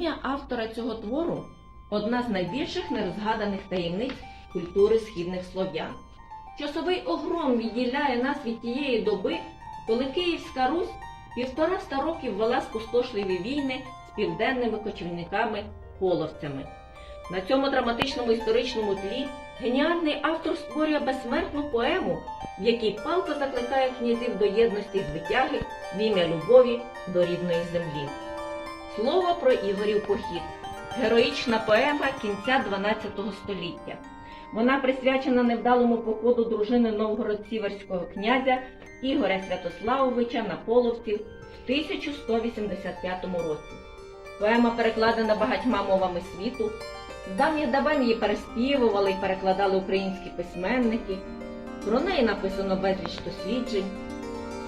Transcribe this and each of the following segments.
Ім'я автора цього твору одна з найбільших нерозгаданих таємниць культури східних слов'ян. Часовий огром відділяє нас від тієї доби, коли Київська Русь півтораста років вела спустошливі війни з південними кочівниками половцями. На цьому драматичному історичному тлі геніальний автор створює безсмертну поему, в якій палко закликає князів до єдності й звитяги в ім'я любові до рідної землі. Слово про Ігорів похід. Героїчна поема кінця 12 століття. Вона присвячена невдалому походу дружини новгород-сіверського князя Ігоря Святославовича на половців в 1185 році. Поема перекладена багатьма мовами світу. З давніх давен її переспівували і перекладали українські письменники. Про неї написано безліч досліджень.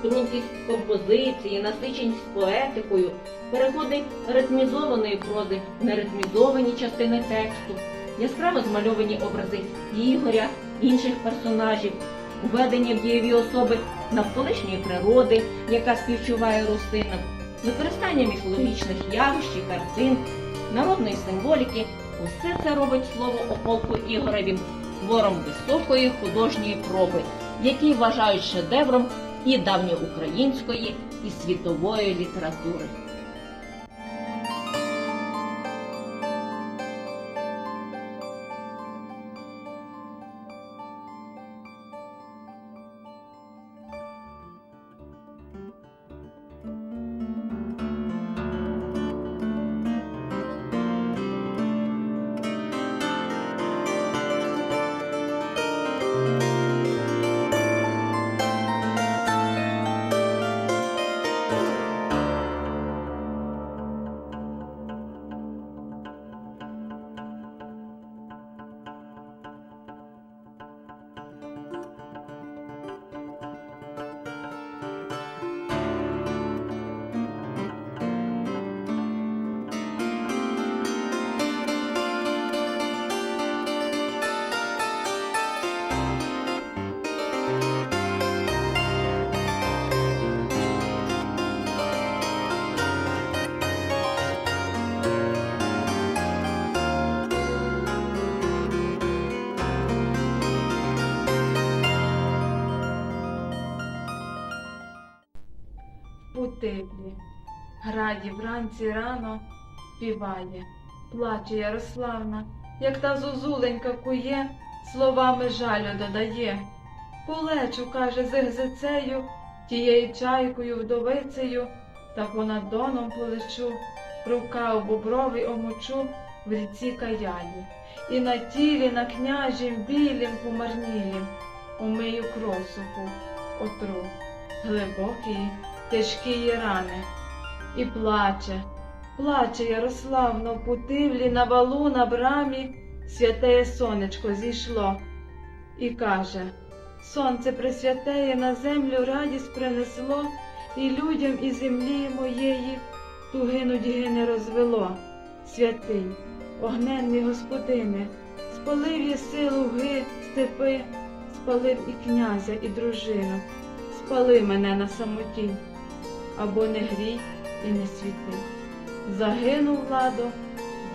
Стрункість композиції, насиченість поетикою, переходи ритмізованої прози в неритмізовані частини тексту, яскраво змальовані образи Ігоря, інших персонажів, введення в дієві особи навколишньої природи, яка співчуває русинам, використання міфологічних явищ і картин, народної символіки. Усе це робить слово о полку Ігоревім твором високої художньої проби, який вважають шедевром і давньоукраїнської, і світової літератури. Теплі. Граді вранці рано співає, плаче Ярославна, як та зозуленька кує, словами жалю додає. Полечу, каже, зигзицею, тією чайкою вдовицею, та понад доном полечу, рука у бобровий омочу в ріці каяні, і на тілі, на княжім білім помарнілім, умию кросуху, отру, глибокі тяжкі рани. І плаче, плаче Ярославно, путивлі на валу на брамі святеє сонечко зійшло. І каже, сонце пресвятеє на землю радість принесло, і людям і землі моєї туги нудьги не розвело. Святий, огненний господине, спалив єси луги, степи, спалив і князя, і дружину, спали мене на самоті або не грій і не світи. Загинув владо,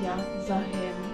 я загину.